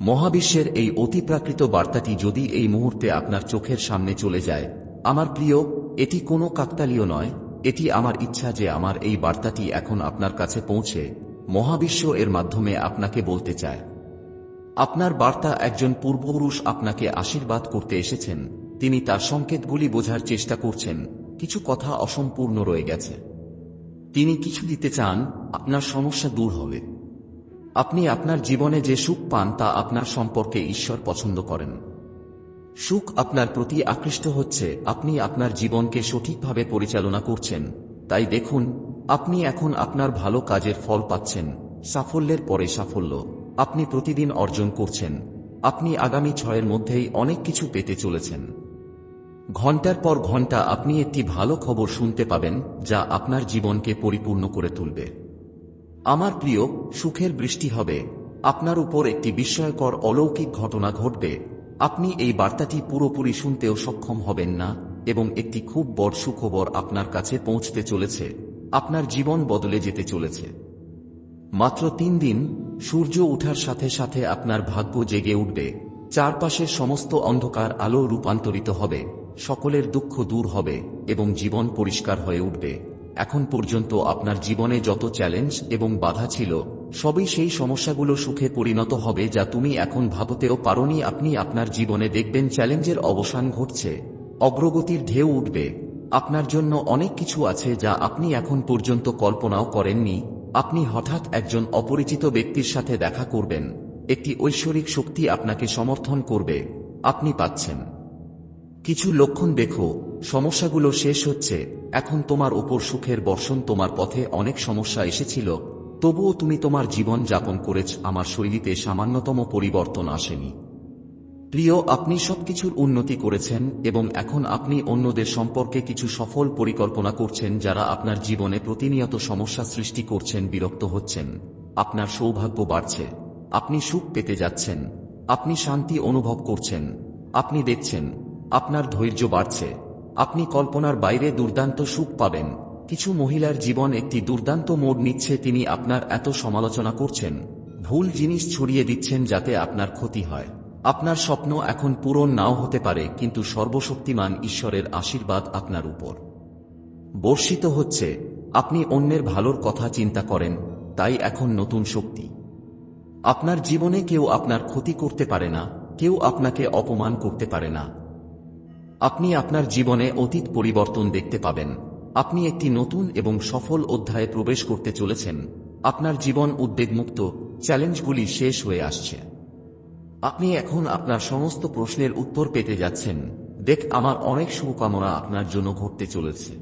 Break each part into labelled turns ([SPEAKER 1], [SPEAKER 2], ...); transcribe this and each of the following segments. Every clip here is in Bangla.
[SPEAKER 1] মহাবিশ্বের এই অতিপ্রাকৃত বার্তাটি যদি এই মুহূর্তে আপনার চোখের সামনে চলে যায়, আমার প্রিয়, এটি কোনো কাকতালীয় নয়, এটি আমার ইচ্ছা যে আমার এই বার্তাটি এখন আপনার কাছে পৌঁছে, মহাবিশ্ব এর মাধ্যমে আপনাকে বলতে চায়। আপনার বার্তা একজন পূর্বপুরুষ আপনাকে আশীর্বাদ করতে এসেছেন, তিনি তার সংকেতগুলি বোঝার চেষ্টা করছেন, কিছু কথা অসম্পূর্ণ রয়ে গেছে। তিনি কিছু দিতে চান, আপনার সমস্যা দূর হবে। আপনি আপনার জীবনে যে সুখ পান তা আপনার সম্পর্কে ঈশ্বর পছন্দ করেন। সুখ আপনার প্রতি আকৃষ্ট হচ্ছে, আপনি আপনার জীবনকে সঠিকভাবে পরিচালনা করছেন। তাই দেখুন, আপনি এখন আপনার ভালো কাজের ফল পাচ্ছেন, সাফল্যের পরে সাফল্য আপনি প্রতিদিন অর্জন করছেন। আপনি আগামী ছয়ের মধ্যেই অনেক কিছু পেতে চলেছেন। ঘণ্টার পর ঘণ্টা আপনি একটি ভালো খবর শুনতে পাবেন, যা আপনার জীবনকে পরিপূর্ণ করে তুলবে। আমার প্রিয়, সুখের বৃষ্টি হবে। আপনার উপর একটি বিস্ময়কর অলৌকিক ঘটনা ঘটবে। আপনি এই বার্তাটি পুরোপুরি শুনতেও সক্ষম হবেন না এবং একটি খুব বড় সুখবর আপনার কাছে পৌঁছতে চলেছে। আপনার জীবন বদলে যেতে চলেছে। মাত্র তিন দিন, সূর্য ওঠার সাথে সাথে আপনার ভাগ্য জেগে উঠবে। চারপাশের সমস্ত অন্ধকার আলো রূপান্তরিত হবে। সকলের দুঃখ দূর হবে এবং জীবন পরিষ্কার হয়ে উঠবে। এখন পর্যন্ত আপনার জীবনে যত চ্যালেঞ্জ এবং বাধা ছিল, সবই সেই সমস্যাগুলো সুখে পরিণত হবে যা তুমি এখন ভাবতেও পারোনি আপনি আপনার জীবনে দেখবেন চ্যালেঞ্জের অবসান ঘটছে। অগ্রগতির ঢেউ উঠবে। আপনার জন্য অনেক কিছু আছে যা আপনি এখন পর্যন্ত কল্পনাও করেননি। আপনি হঠাৎ একজন অপরিচিত ব্যক্তির সাথে দেখা করবেন। একটি ঐশ্বরিক শক্তি আপনাকে সমর্থন করবে। আপনি পাচ্ছেন। কিছু লক্ষণ দেখো। সমস্যাগুলো শেষ হচ্ছে, এখন তোমার উপর সুখের বর্ষণ তোমার পথে অনেক সমস্যা এসেছিল, তবুও তুমি তোমার জীবন যাপন করেছ, আমার শৈলীতে সামান্যতম পরিবর্তন আসেনি। প্রিয়, আপনি সবকিছুর উন্নতি করেছেন, এবং এখন আপনি অন্যদের সম্পর্কে কিছু সফল পরিকল্পনা করছেন, যারা আপনার জীবনে প্রতিনিয়ত সমস্যা সৃষ্টি করছেন, বিরক্ত হচ্ছেন। আপনার সৌভাগ্য বাড়ছে। আপনি সুখ পেতে যাচ্ছেন। আপনি শান্তি অনুভব করছেন। আপনি দেখছেন, আপনার ধৈর্য বাড়ছে। আপনি কল্পনার বাইরে দুর্দান্ত সুখ পাবেন। কিছু মহিলার জীবন একটি দুর্দান্ত মোড় নিচ্ছে তিনি আপনার এত সমালোচনা করছেন। ভুল জিনিস ছড়িয়ে দিচ্ছেন যাতে আপনার ক্ষতি হয়। আপনার স্বপ্ন এখন পূরণ নাও হতে পারে, কিন্তু সর্বশক্তিমান ঈশ্বরের আশীর্বাদ আপনার উপর। বর্ষিত হচ্ছে। আপনি অন্যের ভালোর কথা চিন্তা করেন, তাই এখন নতুন শক্তি। আপনার জীবনে কেউ আপনার ক্ষতি করতে পারে না, কেউ আপনাকে অপমান করতে পারে না। আপনি আপনার জীবনে অতীত পরিবর্তন দেখতে পাবেন। আপনি একটি নতুন এবং সফল অধ্যায়ে প্রবেশ করতে চলেছেন। আপনার জীবন উদ্বেগমুক্ত, চ্যালেঞ্জগুলি শেষ হয়ে আসছে। আপনি এখন আপনার সমস্ত প্রশ্নের উত্তর পেতে যাচ্ছেন। দেখ, আমার অনেক শুভকামনা আপনার জন্য ঘটতে চলেছে।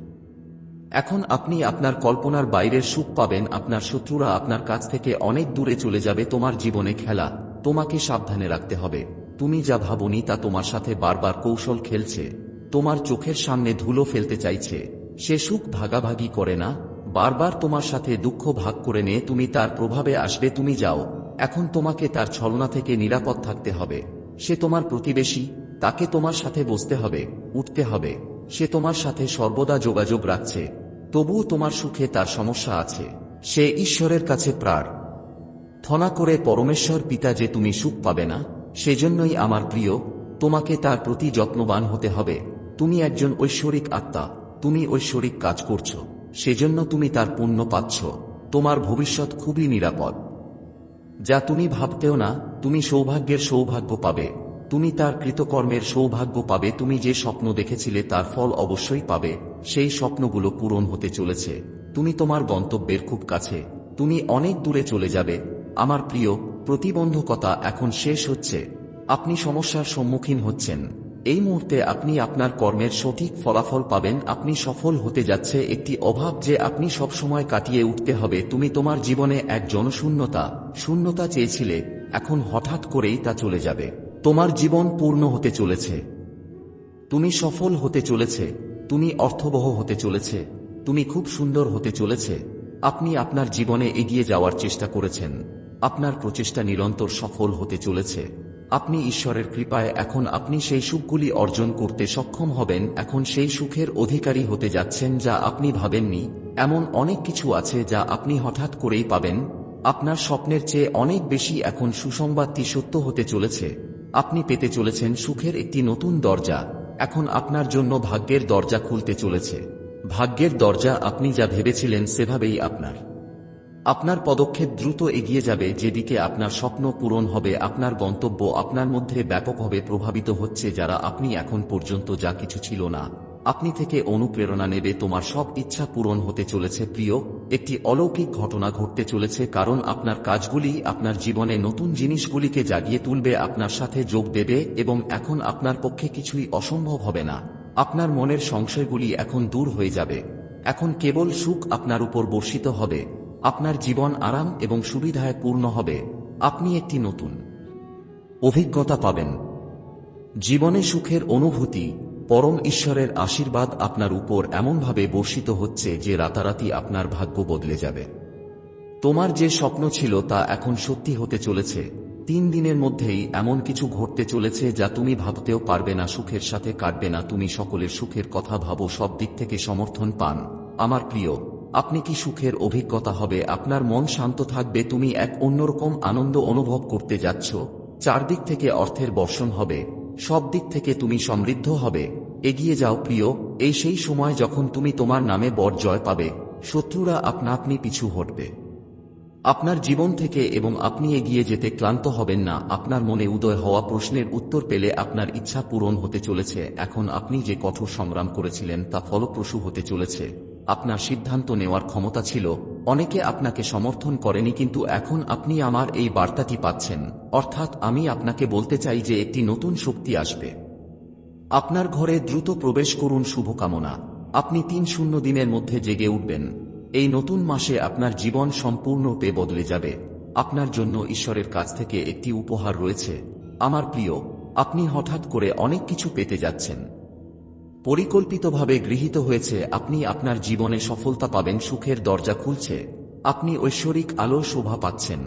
[SPEAKER 1] এখন আপনি আপনার কল্পনার বাইরের সুখ পাবেন। আপনার শত্রুরা আপনার কাছ থেকে অনেক দূরে চলে যাবে। তোমার জীবনে খেলা তোমাকে সাবধানে রাখতে হবে। তুমি যা ভাবনি তা তোমার সাথে বারবার কৌশল খেলছে। তোমার চোখের সামনে ধুলো ফেলতে চাইছে। সে সুখ ভাগাভাগি করে না। বারবার তোমার সাথে দুঃখ ভাগ করে নিয়ে তুমি তার প্রভাবে আসবে, তুমি যাও। এখন তোমাকে তার ছলনা থেকে নিরাপদ থাকতে হবে। সে তোমার প্রতিবেশী, তাকে তোমার সাথে বসতে হবে, উঠতে হবে। সে তোমার সাথে সর্বদা যোগাযোগ রাখছে। তবুও তোমার সুখে তার সমস্যা আছে। সে ঈশ্বরের কাছে প্রার থনা করে পরমেশ্বর পিতা যে তুমি সুখ পাবে না। সেজন্যই আমার প্রিয়, তোমাকে তার প্রতি যত্নবান হতে হবে। তুমি একজন ঐশ্বরিক আত্মা, তুমি ঐশ্বরিক কাজ করছ, সেজন্য তুমি তার পুণ্য পাচ্ছ। তোমার ভবিষ্যৎ খুবই নিরাপদ। যা তুমি ভাবতেও না, তুমি সৌভাগ্যের সৌভাগ্য পাবে। তুমি তার কৃতকর্মের সৌভাগ্য পাবে। তুমি যে স্বপ্ন দেখেছিলে তার ফল অবশ্যই পাবে। সেই স্বপ্নগুলো পূরণ হতে চলেছে। তুমি তোমার গন্তব্যের খুব কাছে। তুমি অনেক দূরে চলে যাবে। আমার প্রিয় প্রতিবন্ধকতা এখন শেষ হচ্ছে। আপনি সমস্যার সম্মুখীন হচ্ছেন। এই মুহূর্তে আপনি আপনার কর্মের সঠিক ফলাফল পাবেন। আপনি সফল হতে যাচ্ছে একটি অভাব যে আপনি সবসময় কাটিয়ে উঠতে হবে। তুমি তোমার জীবনে এক জনশূন্যতা, শূন্যতা চেয়েছিলে, এখন হঠাৎ করেই তা চলে যাবে। তোমার জীবন পূর্ণ হতে চলেছে। তুমি সফল হতে চলেছে। তুমি অর্থবহ হতে চলেছে। তুমি খুব সুন্দর হতে চলেছে। আপনি আপনার জীবনে এগিয়ে যাওয়ার চেষ্টা করেছেন। আপনার প্রচেষ্টা নিরন্তর সফল হতে চলেছে। আপনি ঈশ্বরের কৃপায় এখন আপনি সেই সুখগুলি অর্জন করতে সক্ষম হবেন, এখন সেই সুখের অধিকারী হতে যাচ্ছেন যা আপনি ভাবেননি। এমন অনেক কিছু আছে যা আপনি হঠাৎ করেই পাবেন। আপনার স্বপ্নের চেয়ে অনেক বেশি এখন সুসংবাদটি সত্য হতে চলেছে। আপনি পেতে চলেছেন সুখের একটি নতুন দরজা। এখন আপনার জন্য ভাগ্যের দরজা খুলতে চলেছে। ভাগ্যের দরজা আপনি যা ভেবেছিলেন সেভাবেই আপনার। আপনার পদক্ষেপ দ্রুত এগিয়ে যাবে, যেদিকে আপনার স্বপ্ন পূরণ হবে, আপনার গন্তব্য আপনার মধ্যে ব্যাপকভাবে প্রভাবিত হচ্ছে, যারা আপনি এখন পর্যন্ত যা কিছু ছিল না। আপনি থেকে অনুপ্রেরণা নেবে, তোমার সব ইচ্ছা পূরণ হতে চলেছে, প্রিয়। একটি অলৌকিক ঘটনা ঘটতে চলেছে, কারণ আপনার কাজগুলি আপনার জীবনে নতুন জিনিসগুলিকে জাগিয়ে তুলবে, আপনার সাথে যোগ দেবে এবং এখন আপনার পক্ষে কিছুই অসম্ভব হবে না। আপনার মনের সংশয়গুলি এখন দূর হয়ে যাবে। এখন কেবল সুখ আপনার উপর বর্ষিত হবে। আপনার জীবন আরাম এবং সুবিধায় পূর্ণ হবে। আপনি একটি নতুন অভিজ্ঞতা পাবেন। জীবনে সুখের অনুভূতি, পরম ঈশ্বরের আশীর্বাদ আপনার উপর এমনভাবে বর্ষিত হচ্ছে যে রাতারাতি আপনার ভাগ্য বদলে যাবে। তোমার যে স্বপ্ন ছিল তা এখন সত্যি হতে চলেছে। তিন দিনের মধ্যেই এমন কিছু ঘটতে চলেছে যা তুমি ভাবতেও পারবে না, সুখের সাথে কাটবে না। তুমি সকলের সুখের কথা ভাবো, সব দিক থেকে সমর্থন পান। আমার প্রিয় আপনি কি সুখের অভিজ্ঞতা হবে? আপনার মন শান্ত থাকবে, তুমি এক অন্যরকম আনন্দ অনুভব করতে যাচ্ছ। চারদিক থেকে অর্থের বর্ষণ হবে, সব দিক থেকে তুমি সমৃদ্ধ হবে। এগিয়ে যাও প্রিয়, এই সেই সময় যখন তুমি তোমার নামে বর জয় পাবে, শত্রুরা আপনা আপনি পিছু হটবে। আপনার জীবন থেকে এবং আপনি এগিয়ে যেতে ক্লান্ত হবেন না, আপনার মনে উদয় হওয়া প্রশ্নের উত্তর পেলে আপনার ইচ্ছা পূরণ হতে চলেছে, এখন আপনি যে কঠোর সংগ্রাম করেছিলেন তা ফলপ্রসূ হতে চলেছে। আপনার সিদ্ধান্ত নেওয়ার ক্ষমতা ছিল, অনেকে আপনাকে সমর্থন করেনি কিন্তু এখন আপনি আমার এই বার্তাটি পাচ্ছেন, অর্থাৎ আমি আপনাকে বলতে চাই যে একটি নতুন শক্তি আসবে। আপনার ঘরে দ্রুত প্রবেশ করুন, শুভকামনা। আপনি তিন শূন্য দিনের মধ্যে জেগে উঠবেন। এই নতুন মাসে আপনার জীবন সম্পূর্ণরূপে বদলে যাবে। আপনার জন্য ঈশ্বরের কাছ থেকে একটি উপহার রয়েছে। আমার প্রিয়, আপনি হঠাৎ করে অনেক কিছু পেতে যাচ্ছেন। পরিকল্পিতভাবে গৃহীত হয়েছে, আপনি আপনার জীবনে সফলতা পাবেন, সুখের দরজা খুলছে। আপনি ঐশ্বরিক আলো শোভা পাচ্ছেন।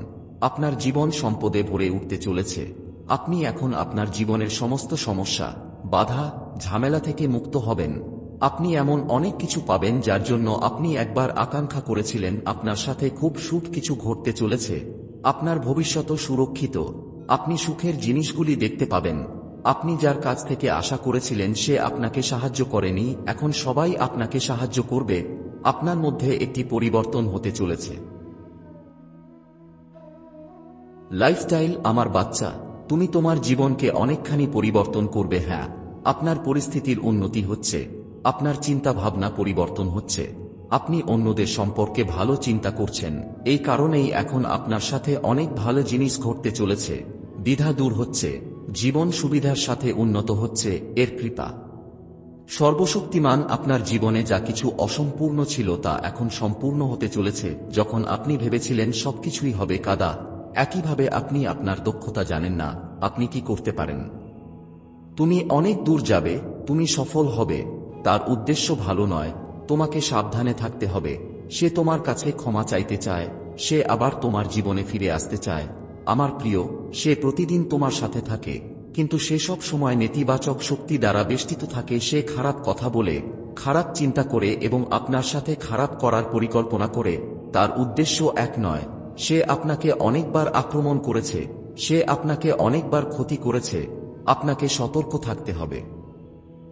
[SPEAKER 1] আপনার জীবন সম্পদে ভরে উঠতে চলেছে। আপনি এখন আপনার জীবনের সমস্ত সমস্যা, বাধা, ঝামেলা থেকে মুক্ত হবেন। আপনি এমন অনেক কিছু পাবেন যার জন্য আপনি একবার আকাঙ্ক্ষা করেছিলেন, আপনার সাথে খুব সুখ কিছু ঘটতে চলেছে। আপনার ভবিষ্যৎ সুরক্ষিত। আপনি সুখের জিনিসগুলি দেখতে পাবেন। আপনি যার কাছ থেকে আশা করেছিলেন সে আপনাকে সাহায্য করেনি, এখন সবাই আপনাকে সাহায্য করবে, আপনার মধ্যে একটি পরিবর্তন হতে চলেছে। লাইফস্টাইল, আমার বাচ্চা, তুমি তোমার জীবনকে অনেকখানি পরিবর্তন করবে হ্যাঁ আপনার পরিস্থিতির উন্নতি হচ্ছে, আপনার চিন্তা ভাবনা পরিবর্তন হচ্ছে, আপনি অন্যদের সম্পর্কে ভালো চিন্তা করছেন, এই কারণেই এখন আপনার সাথে অনেক ভালো জিনিস ঘটতে চলেছে, দ্বিধা দূর হচ্ছে জীবন সুবিধার সাথে উন্নত হচ্ছে এর কৃপা। সর্বশক্তিমান আপনার জীবনে যা কিছু অসম্পূর্ণ ছিল তা এখন সম্পূর্ণ হতে চলেছে, যখন আপনি ভেবেছিলেন সবকিছুই হবে কাদা। একইভাবে আপনি আপনার দক্ষতা জানেন না, আপনি কি করতে পারেন? তুমি অনেক দূর যাবে, তুমি সফল হবে, তার উদ্দেশ্য ভালো নয়, তোমাকে সাবধানে থাকতে হবে, সে তোমার কাছে ক্ষমা চাইতে চায়, সে আবার তোমার জীবনে ফিরে আসতে চায়। আমার প্রিয়, সে প্রতিদিন তোমার সাথে থাকে, কিন্তু সে সব সময় নেতিবাচক শক্তি দ্বারা বেষ্টিত থাকে, সে খারাপ কথা বলে, খারাপ চিন্তা করে এবং আপনার সাথে খারাপ করার পরিকল্পনা করে, তার উদ্দেশ্য এক নয়, সে আপনাকে অনেকবার আক্রমণ করেছে, সে আপনাকে অনেকবার ক্ষতি করেছে, আপনাকে সতর্ক থাকতে হবে।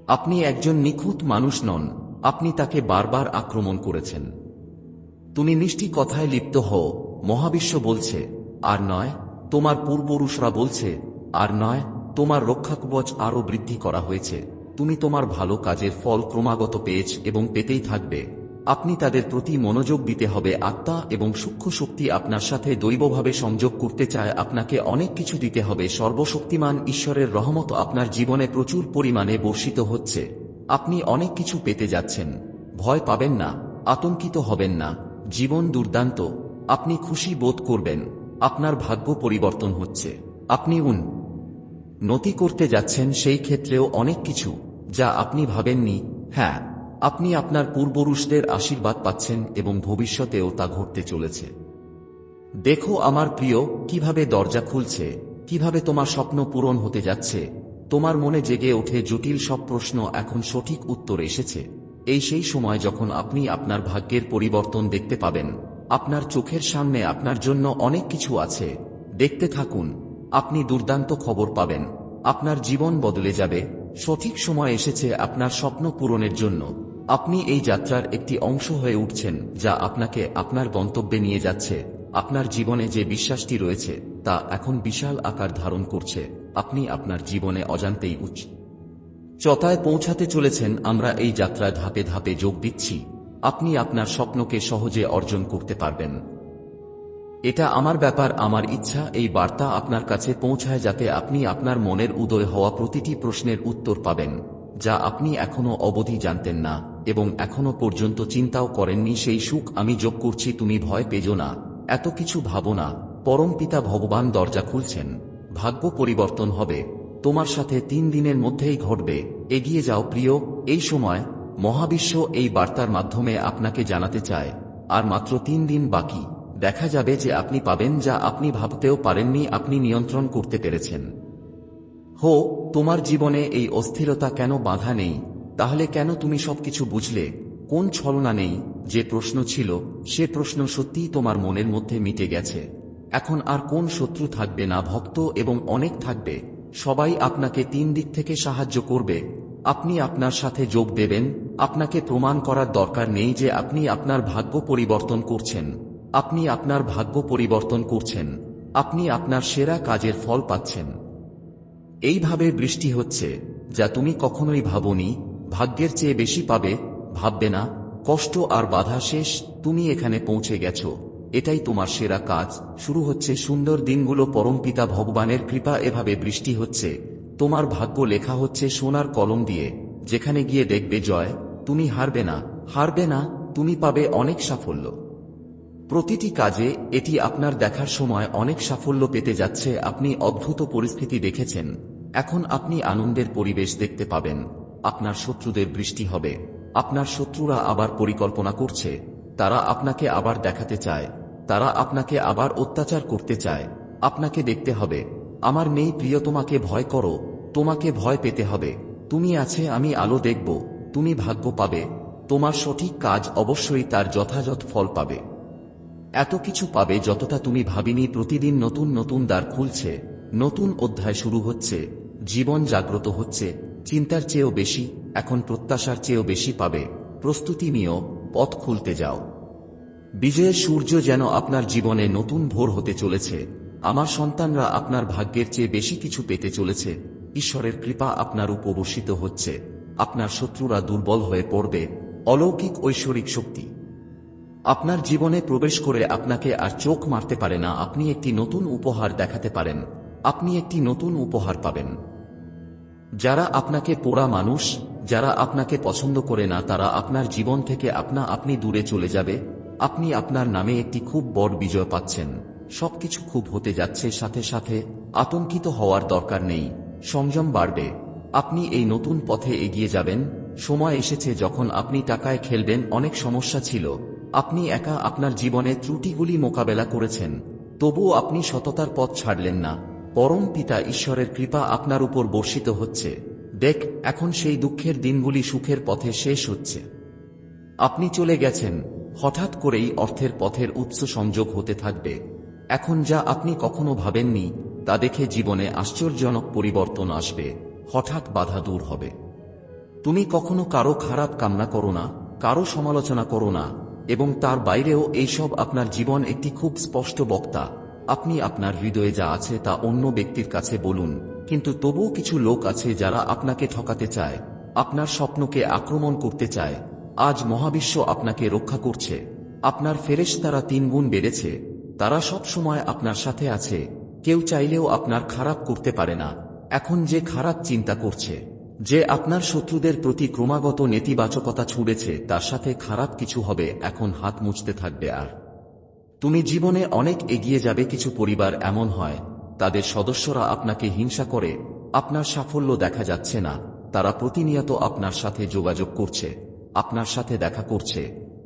[SPEAKER 1] আপনি একজন নিখুঁত মানুষ নন, আপনি তাকে বারবার আক্রমণ করেছেন। তুমি মিষ্টি কথায় লিপ্ত হও, মহাবিশ্ব বলছে, আর নয় তোমার পূর্বপুরুষরা বলছে, আর নয়, তোমার রক্ষাকবচ আরও বৃদ্ধি করা হয়েছে। তুমি তোমার ভালো কাজের ফল ক্রমাগত পেয়েছ এবং পেতেই থাকবে। আপনি তাদের প্রতি মনোযোগ দিতে হবে আত্মা এবং সূক্ষ্ম শক্তি আপনার সাথে দৈবভাবে সংযোগ করতে চায় আপনাকে অনেক কিছু দিতে হবে। সর্বশক্তিমান ঈশ্বরের রহমত আপনার জীবনে প্রচুর পরিমাণে বর্ষিত হচ্ছে। আপনি অনেক কিছু পেতে যাচ্ছেন। ভয় পাবেন না, আতঙ্কিত হবেন না। জীবন দুর্দান্ত। আপনি খুশি বোধ করবেন। আপনার ভাগ্য পরিবর্তন হচ্ছে। আপনি উন। নতি করতে যাচ্ছেন সেই ক্ষেত্রেও অনেক কিছু, যা আপনি ভাবেননি। হ্যাঁ আপনি আপনার পূর্বপুরুষদের আশীর্বাদ পাচ্ছেন এবং ভবিষ্যতেও তা ঘটতে চলেছে। দেখো আমার প্রিয়, কীভাবে দরজা খুলছে, কীভাবে তোমার স্বপ্ন পূরণ হতে যাচ্ছে, তোমার মনে জেগে ওঠে জটিল সব প্রশ্ন এখন সঠিক উত্তর এসেছে। এই সেই সময় যখন আপনি আপনার ভাগ্যের পরিবর্তন দেখতে পাবেন। আপনার চোখের সামনে আপনার জন্য অনেক কিছু আছে। দেখতে থাকুন, আপনি দুর্দান্ত খবর পাবেন। আপনার জীবন বদলে যাবে। সঠিক সময় এসেছে আপনার স্বপ্ন পূরণের জন্য। আপনি এই যাত্রার একটি অংশ হয়ে উঠছেন, যা আপনাকে আপনার গন্তব্যে নিয়ে যাচ্ছে। আপনার জীবনে যে বিশ্বাসটি রয়েছে, তা এখন বিশাল আকার ধারণ করছে। আপনি আপনার জীবনে অজান্তেই উচ্চ চতায় পৌঁছাতে চলেছেন, আমরা এই যাত্রায় ধাপে ধাপে যোগ দিচ্ছি। আপনি আপনার স্বপ্নকে সহজে অর্জন করতে পারবেন। এটা আমার ব্যাপার, আমার ইচ্ছা, এই বার্তা আপনার কাছে পৌঁছায় যাতে আপনি আপনার মনের উদয় হওয়া প্রতিটি প্রশ্নের উত্তর পাবেন, যা আপনি এখনও অবধি জানতেন না এবং এখনও পর্যন্ত চিন্তাও করেননি সেই সুখ আমি যোগ করছি, তুমি ভয় পেজো না, এত কিছু ভাবো না, পরম পিতা ভগবান দরজা খুলছেন, ভাগ্য পরিবর্তন হবে, তোমার সাথে তিন দিনের মধ্যেই ঘটবে, এগিয়ে যাও প্রিয়, এই সময় মহাবিশ্ব এই বার্তার মাধ্যমে আপনাকে জানাতে চায়। আর মাত্র তিন দিন বাকি। দেখা যাবে যে আপনি পাবেন যা আপনি ভাবতেও পারেননি আপনি নিয়ন্ত্রণ করতে পেরেছেন। হো, তোমার জীবনে এই অস্থিরতা কেন বাধা নেই? তাহলে কেন তুমি সবকিছু বুঝলে? কোন ছলনা নেই? যে প্রশ্ন ছিল, সে প্রশ্ন সত্যিই তোমার মনের মধ্যে মিটে গেছে। এখন আর কোন শত্রু থাকবে না, ভক্ত এবং অনেক থাকবে। সবাই আপনাকে তিন দিক থেকে সাহায্য করবে। আপনি আপনার সাথে যোগ দেবেন আপনাকে প্রমাণ করার দরকার নেই যে আপনি আপনার ভাগ্য পরিবর্তন করছেন। আপনি আপনার ভাগ্য পরিবর্তন করছেন। আপনি আপনার সেরা কাজের ফল পাচ্ছেন। এইভাবে বৃষ্টি হচ্ছে, যা তুমি কখনোই ভাবনি, ভাগ্যের চেয়ে বেশি পাবে, ভাববে না, কষ্ট আর বাধা শেষ, তুমি এখানে পৌঁছে গেছো। এটাই তোমার সেরা কাজ। শুরু হচ্ছে সুন্দর দিনগুলো পরমপিতা ভগবানের কৃপা, এভাবে বৃষ্টি হচ্ছে। তোমার ভাগ্য লেখা হচ্ছে সোনার কলম দিয়ে, যেখানে গিয়ে দেখবে জয়। তুমি হারবে না হারবে না, তুমি পাবে অনেক সাফল্য। প্রতিটি কাজে এটি আপনার দেখার সময় অনেক সাফল্য পেতে যাচ্ছে, আপনি অদ্ভুত পরিস্থিতি দেখেছেন। এখন আপনি আনন্দের পরিবেশ দেখতে পাবেন, আপনার শত্রুদের বৃষ্টি হবে, আপনার শত্রুরা আবার পরিকল্পনা করছে, তারা আপনাকে আবার দেখাতে চায়, তারা আপনাকে আবার অত্যাচার করতে চায়, আপনাকে দেখতে হবে, আমার মেয়ে প্রিয় তোমাকে ভয় করো, তোমাকে ভয় পেতে হবে, তুমি আছে আমি আলো দেখব। তুমি ভাগ্য পাবে, তোমার সঠিক কাজ অবশ্যই তার যথাযথ ফল পাবে। এত কিছু পাবে যতটা তুমি ভাবিনি প্রতিদিন নতুন নতুন দ্বার খুলছে, নতুন অধ্যায় শুরু হচ্ছে, জীবন জাগ্রত হচ্ছে, চিন্তার চেয়েও বেশি, এখন প্রত্যাশার চেয়েও বেশি পাবে। প্রস্তুতি নিয়েও পথ খুলতে যাও। বিজয়ের সূর্য যেন আপনার জীবনে নতুন ভোর হতে চলেছে। আমার সন্তানরা আপনার ভাগ্যের চেয়ে বেশি কিছু পেতে চলেছে। ঈশ্বরের কৃপা আপনার উপবর্ষিত হচ্ছে। আপনার শত্রুরা দুর্বল হয়ে পড়বে, অলৌকিক ঐশ্বরিক শক্তি। আপনার জীবনে প্রবেশ করে আপনাকে আর চোখ মারতে পারে না, আপনি একটি নতুন উপহার দেখাতে পারেন, আপনি একটি নতুন উপহার পাবেন। যারা আপনাকে পোড়া মানুষ, যারা আপনাকে পছন্দ করে না, তারা আপনার জীবন থেকে আপনা আপনি দূরে চলে যাবে, আপনি আপনার নামে একটি খুব বড় বিজয় পাচ্ছেন। সবকিছু খুব হতে যাচ্ছে, সাথে সাথে আতঙ্কিত হওয়ার দরকার নেই, সংযম বাড়বে। আপনি এই নতুন পথে এগিয়ে যাবেন। সময় এসেছে যখন আপনি টাকায় খেলবেন, অনেক সমস্যা ছিল। আপনি একা আপনার জীবনে ত্রুটিগুলি মোকাবেলা করেছেন। তবুও আপনি সততার পথ ছাড়লেন না। পরম পিতা ঈশ্বরের কৃপা আপনার উপর বর্ষিত হচ্ছে। দেখ, এখন সেই দুঃখের দিনগুলি সুখের পথে শেষ হচ্ছে। আপনি চলে গেছেন। হঠাৎ করেই অর্থের পথের উৎস সংযোগ হতে থাকবে। এখন যা আপনি কখনো ভাবেননি, তা দেখে জীবনে আশ্চর্যজনক পরিবর্তন আসবে। হঠাৎ বাধা দূর হবে। তুমি কখনো কারও খারাপ কামনা করো না, কারও সমালোচনা করো না, এবং তার বাইরেও এইসব আপনার জীবন একটি খুব স্পষ্ট বক্তা। আপনি আপনার হৃদয়ে যা আছে তা অন্য ব্যক্তির কাছে বলুন, কিন্তু তবুও কিছু লোক আছে যারা আপনাকে ঠকাতে চায়, আপনার স্বপ্নকে আক্রমণ করতে চায়। আজ মহাবিশ্ব আপনাকে রক্ষা করছে। আপনার ফেরেশ তারা তিনগুণ বেড়েছে। তারা সব সময় আপনার সাথে আছে। কেউ চাইলেও আপনার খারাপ করতে পারে না। এখন যে খারাপ চিন্তা করছে, যে আপনার শত্রুদের প্রতি ক্রমাগত নেতিবাচকতা ছুড়েছে, তার সাথে খারাপ কিছু হবে, এখন হাত মুছতে থাকবে আর। তুমি জীবনে অনেক এগিয়ে যাবে, কিছু পরিবার এমন হয়, তাদের সদস্যরা আপনাকে হিংসা করে, আপনার সাফল্য দেখা যাচ্ছে না, তারা প্রতিনিয়ত আপনার সাথে যোগাযোগ করছে, আপনার সাথে দেখা করছে,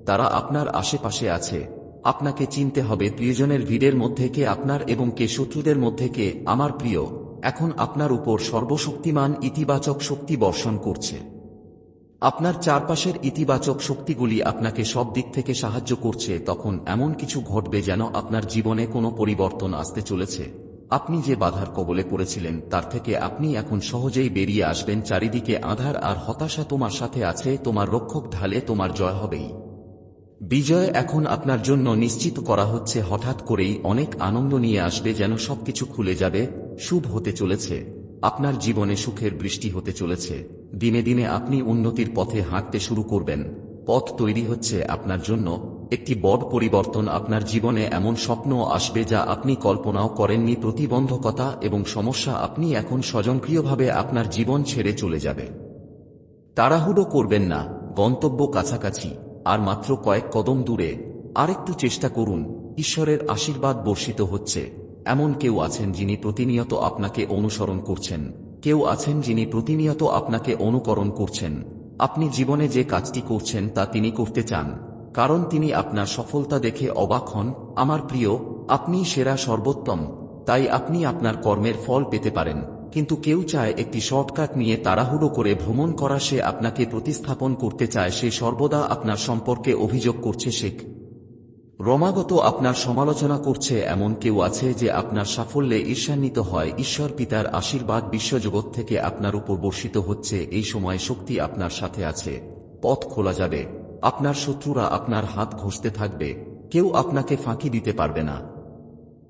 [SPEAKER 1] তারা আপনার আশেপাশে আছে, আপনাকে চিনতে হবে, প্রিয়জনের ভিড়ের মধ্যে কে আপনার এবং কে শত্রুদের মধ্যে কে আমার প্রিয়। এখন আপনার উপর সর্বশক্তিমান ইতিবাচক শক্তি বর্ষণ করছে। আপনার চারপাশের ইতিবাচক শক্তিগুলি আপনাকে সব দিক থেকে সাহায্য করছে, তখন এমন কিছু ঘটবে যেন আপনার জীবনে কোনো পরিবর্তন আসতে চলেছে। আপনি যে বাধার কবলে পড়েছিলেন, তার থেকে আপনি এখন সহজেই বেরিয়ে আসবেন, চারিদিকে আধার আর হতাশা তোমার সাথে আছে, তোমার রক্ষক ঢালে তোমার জয় হবেই। বিজয় এখন আপনার জন্য নিশ্চিত করা হচ্ছে হঠাৎ করেই অনেক আনন্দ নিয়ে আসবে যেন সবকিছু খুলে যাবে, শুভ হতে চলেছে। আপনার জীবনে সুখের বৃষ্টি হতে চলেছে। দিনে দিনে আপনি উন্নতির পথে হাঁটতে শুরু করবেন। পথ তৈরি হচ্ছে আপনার জন্য। একটি বড় পরিবর্তন আপনার জীবনে এমন স্বপ্ন আসবে যা আপনি কল্পনাও করেননি। প্রতিবন্ধকতা এবং সমস্যা আপনি এখন স্বজনক্রিয়ভাবে আপনার জীবন ছেড়ে চলে যাবে। তাড়াহুড়ো করবেন না। গন্তব্য কাছাকাছি। আর মাত্র কয়েক কদম দূরে আরেকটু চেষ্টা করুন, ঈশ্বরের আশীর্বাদ বর্ষিত হচ্ছে। এমন কেউ আছেন যিনি প্রতিনিয়ত আপনাকে অনুসরণ করছেন। কেউ আছেন যিনি প্রতিনিয়ত আপনাকে অনুকরণ করছেন। আপনি জীবনে যে কাজটি করছেন তা তিনি করতে চান। কারণ তিনি আপনার সফলতা দেখে অবাক হন, আমার প্রিয় আপনি সেরা সর্বোত্তম। তাই আপনি আপনার কর্মের ফল পেতে পারেন। কিন্তু কেউ চায় একটি শর্টকাট নিয়ে তাড়াহুড়ো করে ভ্রমণ করা সে আপনাকে প্রতিস্থাপন করতে চায়, সে সর্বদা আপনার সম্পর্কে অভিযোগ করছে শেখ। রমাগত আপনার সমালোচনা করছে এমন কেউ আছে যে আপনার সাফল্যে ঈর্ষান্বিত হয়। ঈশ্বর পিতার আশীর্বাদ বিশ্বজগৎ থেকে আপনার উপর বর্ষিত হচ্ছে। এই সময় শক্তি আপনার সাথে আছে। পথ খোলা যাবে। আপনার শত্রুরা আপনার হাত ঘষতে থাকবে। কেউ আপনাকে ফাঁকি দিতে পারবে না।